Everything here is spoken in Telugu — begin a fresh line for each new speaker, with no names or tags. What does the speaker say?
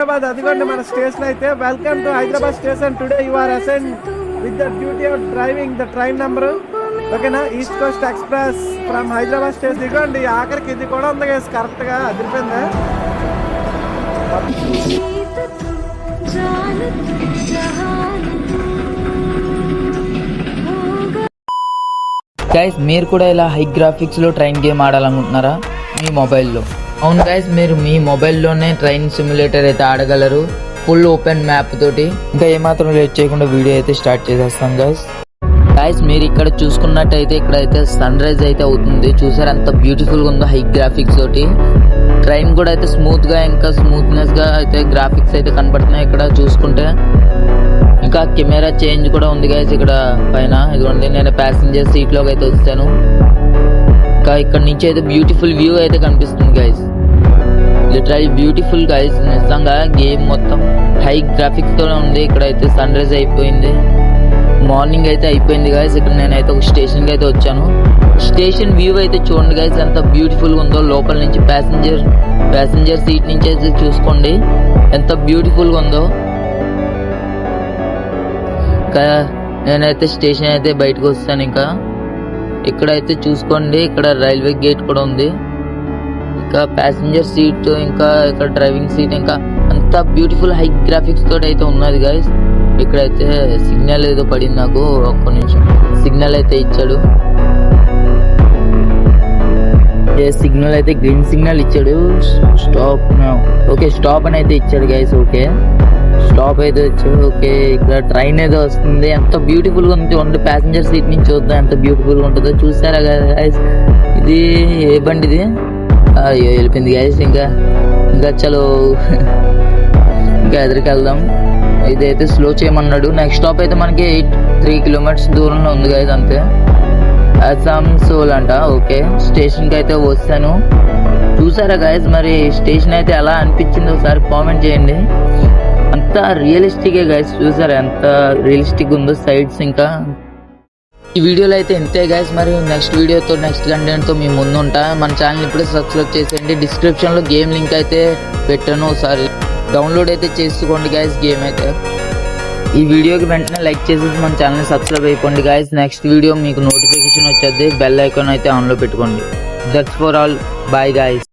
హైదరాబాద్ అదిగోండి మన స్టేషన్ అయితే welcome to Hyderabad station. Today you are assign with the duty of driving the train number ఓకేనా? East Coast Express from Hyderabad station ఇదిగోండి ఆఖరికి ఇది కూడా ఉంది కదా కరెక్ట్గా అదిరిపోయిందా?
గైస్ మీరు కూడా ఇలా హై గ్రాఫిక్స్లో ట్రైన్ గేమ్ ఆడాలనుకుంటున్నారా? మీ మొబైల్లో అవును గైస్ మీరు మీ మొబైల్లోనే ట్రైన్ సిమ్యులేటర్ అయితే ఆడగలరు. ఫుల్ ఓపెన్ మ్యాప్ తోటి. ఇంకా ఏమాత్రం లేట్ చేయకుండా వీడియో అయితే స్టార్ట్ చేసేస్తాం గైస్ గైస్ మీరు ఇక్కడ చూసుకున్నట్టయితే ఇక్కడ అయితే సన్ రైజ్ అయితే అవుతుంది. చూసారు ఎంత బ్యూటిఫుల్గా ఉందో హై గ్రాఫిక్స్ తోటి. ట్రైన్ కూడా అయితే స్మూత్గా ఇంకా స్మూత్నెస్గా అయితే గ్రాఫిక్స్ అయితే కనపడుతున్నాయి ఇక్కడ చూసుకుంటే. ఇంకా కెమెరా చేంజ్ కూడా ఉంది గైస్ ఇక్కడ పైన. ఇదిగోండి నేను ప్యాసింజర్ సీట్లోకి అయితే వచ్చాను. ఇంకా ఇక్కడ నుంచి అయితే బ్యూటిఫుల్ వ్యూ అయితే కనిపిస్తుంది గైస్ లిటరల్ బ్యూటిఫుల్ గైస్ నిజంగా గేమ్ మొత్తం హై గ్రాఫిక్స్తో ఉంది. ఇక్కడ అయితే సన్ రైజ్ అయిపోయింది. మార్నింగ్ అయితే అయిపోయింది గాయస్ ఇక్కడ నేనైతే ఒక స్టేషన్కి అయితే వచ్చాను. స్టేషన్ వ్యూ అయితే చూడండి గాయస్ ఎంత బ్యూటిఫుల్గా ఉందో. లోపల నుంచి ప్యాసింజర్ ప్యాసింజర్ సీట్ నుంచి అయితే చూసుకోండి. ఎంత బ్యూటిఫుల్గా ఉందో. ఇంకా నేనైతే స్టేషన్ అయితే బయటకు వస్తాను ఇంకా. ఇక్కడైతే చూసుకోండి ఇక్కడ రైల్వే గేట్ కూడా ఉంది. ఇంకా ప్యాసింజర్ సీట్ ఇంకా ఇక్కడ డ్రైవింగ్ సీట్ ఇంకా అంత బ్యూటిఫుల్ హై గ్రాఫిక్స్ తోటి అయితే ఉన్నది గైస్ ఇక్కడైతే సిగ్నల్ ఏదో పడింది నాకు ఒక్క నిమిషం. సిగ్నల్ అయితే ఇచ్చాడు. ఏ సిగ్నల్ అయితే గ్రీన్ సిగ్నల్ ఇచ్చాడు. స్టాప్ ఓకే స్టాప్ అని అయితే ఇచ్చాడు గైస్ ఓకే స్టాప్ అయితే వచ్చాడు ఓకే ఇక్కడ ట్రైన్ ఏదో వస్తుంది. ఎంత బ్యూటిఫుల్గా ఉంది ఓన్లీ ప్యాసింజర్ సీట్ నుంచి చూద్దాం ఎంత బ్యూటిఫుల్గా ఉంటుందో. చూసారా గైస్ ఇది ఏ బండి ఇది? అయ్యో వెళ్ళిపోయింది గైస్ ఇంకా ఇంకా చలో. ఇంకా ఎదురుకెళ్దాం ఇదైతే స్లో చేయమన్నాడు. నెక్స్ట్ స్టాప్ అయితే మనకి ఎయిట్ త్రీ కిలోమీటర్స్ దూరంలో ఉంది గైస్ అంతే. అసాంసోల్ అంట ఓకే. స్టేషన్కి అయితే వస్తాను చూసారా గైస్ మరి స్టేషన్ అయితే ఎలా అనిపించిందో ఒకసారి కామెంట్ చేయండి. అంత రియలిస్టికే గైస్ చూసారా? ఎంత రియలిస్టిక్ ఉందో సైడ్స్ ఇంకా. ఈ వీడియోలో అయితే ఇంతే గైస్ మరి నెక్స్ట్ వీడియోతో నెక్స్ట్ కంటెంట్తో మీ ముందు ఉంటా. మన ఛానల్ ఇప్పుడే సబ్స్క్రైబ్ చేసేయండి. డిస్క్రిప్షన్లో గేమ్ లింక్ అయితే పెట్టాను ఒకసారి. డౌన్లోడ్ అయితే చేసుకోండి గైస్ గేమ్ అయితే. ఈ వీడియోకి వెంటనే లైక్ చేసేసి మన ఛానల్ని సబ్స్క్రైబ్ అయిపోండి గైస్ నెక్స్ట్ వీడియో మీకు నోటిఫికేషన్ వచ్చేది బెల్ ఐకాన్ అయితే ఆన్లో పెట్టుకోండి. That's for all bye guys